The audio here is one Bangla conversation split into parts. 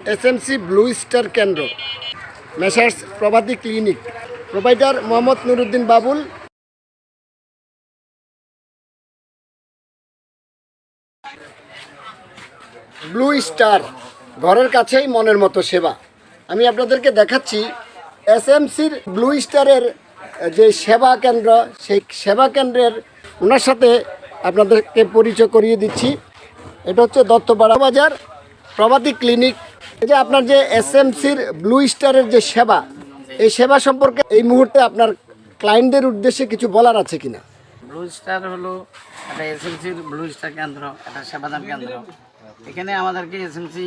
এসএমসি ব্লু স্টার কেন্দ্র, messrs Prabhati clinic. Provider Mohammad Nuruddin Babul. Blue star, ঘরের কাছেই মনের মতো সেবা। আমি আপনাদেরকে দেখাচ্ছি এসএমসির ব্লু স্টারের যে সেবা কেন্দ্র, সেই সেবা কেন্দ্রের ওনার সাথে আপনাদেরকে পরিচয় করিয়ে দিচ্ছি। এটা হচ্ছে দত্তপাড়া বাজার প্রভাতী ক্লিনিক। যে আপনার যে এসএমসির ব্লু স্টারের যে সেবা এই সেবা সম্পর্কে এই মুহূর্তে আপনার ক্লায়েন্টদের উদ্দেশ্যে কিছু বলার আছে কিনা? ব্লু স্টার হলো একটা এসএমসির ব্লু স্টার কেন্দ্র একটা সেবাদান কেন্দ্র। এখানে আমাদেরকে এসএমসি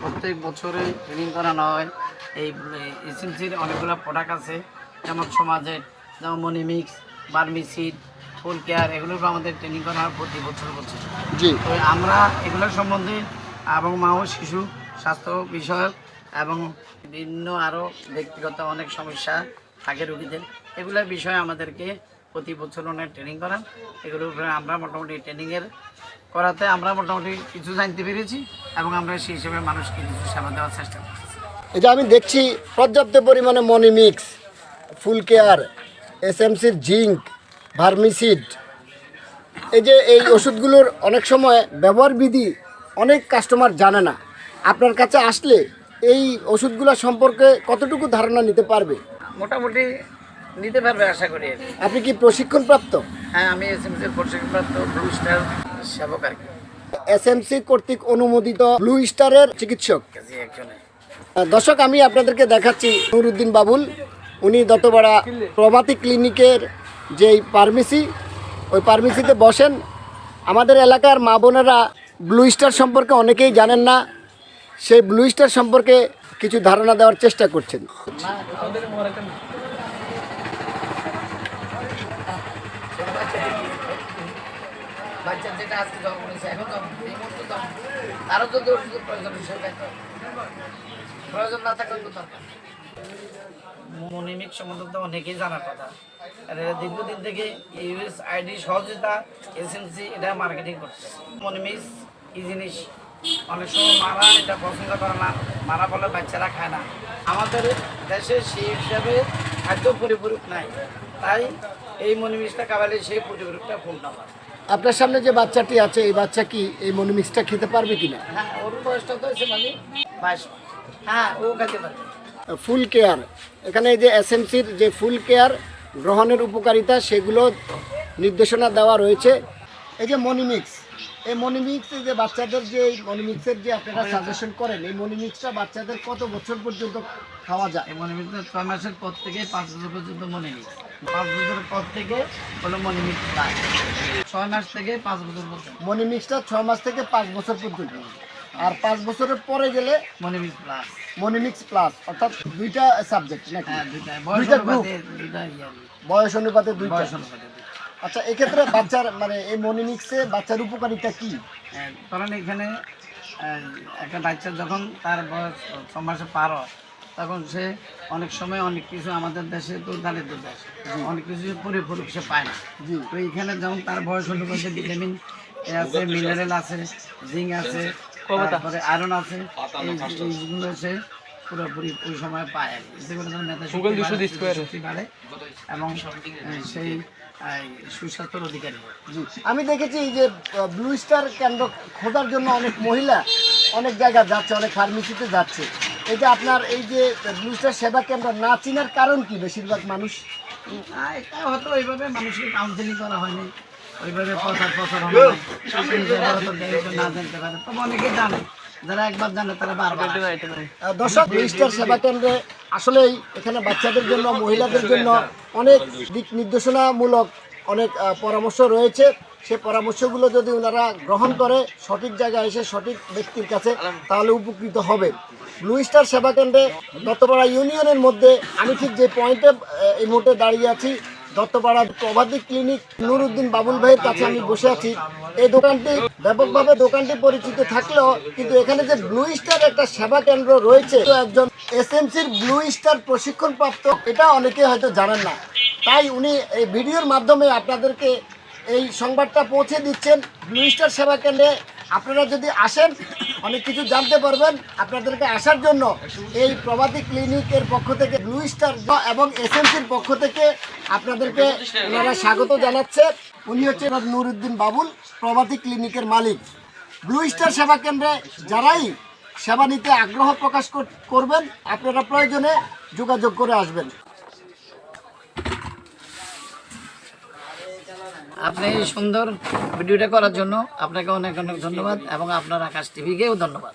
প্রত্যেক বছরে ট্রেনিং করানো হয়। এই এসএমসির অনেকগুলো প্রোডাক্ট আছে যেমন সমাজের যেমন মনিমিক্স বার্মিসিড ফুল কেয়ার উপর আমাদের ট্রেনিং করা হয় প্রতি বছর বছর। জি। তো আমরা এগুলোর সম্বন্ধে এবং মা ও শিশু স্বাস্থ্য বিষয়ক এবং বিভিন্ন আরও ব্যক্তিগত অনেক সমস্যা থাকে রুগীদের, এগুলোর বিষয়ে আমাদেরকে প্রতি বছর অনেক ট্রেনিং করান। উপরে আমরা মোটামুটি ট্রেনিংয়ের করাতে আমরা মোটামুটি কিছু জানতে পেরেছি এবং আমরা সেই হিসেবে মানুষকে কিছু সেবা দেওয়ার চেষ্টা করছি এই যে আমি দেখছি পর্যাপ্ত পরিমাণে মনি মিক্স ফুল কেয়ার এসএমসির জিঙ্ক ভার্মিসিড এই যে এই ওষুধগুলোর অনেক সময় ব্যবহার বিধি অনেক কাস্টমার জানে না। আপনার কাছে আসলে এই ওষুধগুলো সম্পর্কে কতটুকু ধারণা নিতে পারবে? মোটামুটি নিতে পারবে আশা করি। আপনি কি প্রশিক্ষণপ্রাপ্ত? হ্যাঁ আমি এস এম সির প্রশিক্ষণপ্রাপ্ত ব্লু স্টার সেবক আর কি। এসএমসি কর্তৃক অনুমোদিত ব্লু স্টারের চিকিৎসক। দর্শক আমি আপনাদেরকে দেখাচ্ছি নুরুদ্দিন বাবুল। উনি দত্তপাড়া প্রভাতী ক্লিনিকের যেই ফার্মেসি ওই ফার্মেসিতে বসেন। আমাদের এলাকার মা বোনেরা ব্লু স্টার সম্পর্কে অনেকেই জানেন না। সেই ব্লু স্টার সম্পর্কে কিছু ধারণা দেওয়ার চেষ্টা করছেন। বাচ্চার যেটা আজকে এখন প্রয়োজন সম্বন্ধে অনেকেই জানার কথা। দীর্ঘদিন থেকে ইউএস আইডি সহযোগিতা এসএমসি এটা মার্কেটিং করছে মনিমিক্স কি জিনিস অনেক সময় মারা এটা পছন্দ করে না। মারা বলে বাচ্চারা খায় না। আমাদের দেশে সেই হিসাবে খাদ্য পরিপূরক নাই। তাই এই মনিমিক্সটা খাওয়ালে সেই পরিপূরকটা পূর্ণ হয়। আপনার সামনে যে বাচ্চাটি আছে এই বাচ্চা কি এই মনিমিক্সটা খেতে পারবে কিনা? হ্যাঁ ওর বয়সটা তো হচ্ছে মানে বাইশ। হ্যাঁ ও খেতে পারে। Full care. এখানে এই যে এসএমসির যে ফুল কেয়ার গ্রহণের উপকারিতা সেগুলো নির্দেশনা দেওয়া রয়েছে। এই যে মনিমিক্স এই মনিমিক্স যে বাচ্চাদের যে এই মনিমিক্সের যে আপনারা সাজেশন করেন এই মনিমিক্সটা বাচ্চাদের কত বছর পর্যন্ত খাওয়া যায়? এই মনিমিক্স ছয় মাসের পর থেকে পাঁচ বছর পর্যন্ত মনিমিক্স পাঁচ বছরের পর থেকে হলো মনিমিক্স প্লাস ছয় মাস থেকে পাঁচ বছর পর্যন্ত। মনিমিক্সটা ছয় মাস থেকে পাঁচ বছর পর্যন্ত। আর পাঁচ বছরের পরে গেলে মনিমিক্স প্লাস মনিমিক্স প্লাস অর্থাৎ দুইটা সাবজেক্ট নাকি? হ্যাঁ দুইটা। বয়স দুইটা group। অনুপাতে দুইটা ইয়ে। বয়স অনুপাতে আচ্ছা এক্ষেত্রে বাচ্চার মানে এই মনিমিক্সে বাচ্চার উপকারিতা কি? হ্যাঁ, কারণ এখানে একটা বাচ্চা যখন তার বয়স ছ মাসে পার হয় তখন সে অনেক সময় অনেক কিছু আমাদের দেশে তো দারিদ্র দেশ অনেক কিছু পরিপূরক সে পায় না। জি। তো এখানে যেমন তার বয়স অনুপাতে ভিটামিন এ আছে মিনারেল আছে জিঙ্ক আছে তারপরে আয়রন আছে। এইগুলো সে পুরোপুরি ওই সময় পায় এতে করে তার মেধা শক্তি বাড়ে, এবং সেই সুস্বাস্থ্যের অধিকারী। আমি দেখেছি এই যে ব্লু স্টার কেন্দ্র খোঁজার জন্য অনেক মহিলা অনেক জায়গা যাচ্ছে অনেক ফার্মেসিতে যাচ্ছে। এই যে আপনার এই যে ব্লু স্টার সেবা কেন্দ্র না চিনার কারণ কি বেশিরভাগ মানুষ? এটা হয়তো ওইভাবে মানুষকে কাউন্সিলিং করা হয়নি ওইভাবে প্রচার প্রচার হয় না জানতে পারে তবে অনেকেই জানে। যারা একবার জানে তারা বারবার দর্শক ব্লু স্টার সেবা কেন্দ্রে আসলেই এখানে বাচ্চাদের জন্য মহিলাদের জন্য অনেক দিক নির্দেশনামূলক অনেক পরামর্শ রয়েছে। সে পরামর্শগুলো যদি ওনারা গ্রহণ করে সঠিক জায়গায় এসে সঠিক ব্যক্তির কাছে তাহলে উপকৃত হবে। ব্লু স্টার সেবা কেন্দ্রে দত্তপাড়া ইউনিয়নের মধ্যে আমি ঠিক যে পয়েন্টে এই মুহূর্তে দাঁড়িয়ে আছি প্রভাতী ক্লিনিক নুরুদ্দিন বাবুল ভাইয়ের কাছে আমি বসে আছি। এই দোকানটি ব্যাপকভাবে দোকানটি পরিচিত থাকলেও কিন্তু এখানে যে ব্লু স্টার একটা সেবা কেন্দ্র রয়েছে একজন এসএমসির ব্লু স্টার প্রশিক্ষণ প্রাপ্ত এটা অনেকে হয়তো জানেন না। তাই উনি এই ভিডিওর মাধ্যমে আপনাদেরকে এই সংবাদটা পৌঁছে দিচ্ছেন ব্লু স্টার সেবা কেন্দ্রে। আপনারা যদি আসেন অনেক কিছু জানতে পারবেন আপনাদেরকে আসার জন্য। এই প্রভাতী ক্লিনিকের পক্ষ থেকে, ব্লু স্টার এবং এসএমসির পক্ষ থেকে আপনাদেরকে ওনারা স্বাগত জানাচ্ছে। উনি হচ্ছে নুরুদ্দিন বাবুল প্রভাতী ক্লিনিকের মালিক। ব্লু স্টার সেবা কেন্দ্রে যারাই সেবা নিতে আগ্রহ প্রকাশ কর- করবেন, আপনারা প্রয়োজনে যোগাযোগ করে আসবেন। আপনি সুন্দর ভিডিওটা করার জন্য আপনাকে অনেক অনেক ধন্যবাদ এবং আপনার আকাশ টিভিকেও ধন্যবাদ।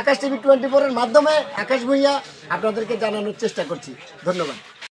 আকাশ টিভি টোয়েন্টি ফোরের মাধ্যমে আকাশ ভূঁইয়া আপনাদেরকে জানানোর চেষ্টা করছি। ধন্যবাদ।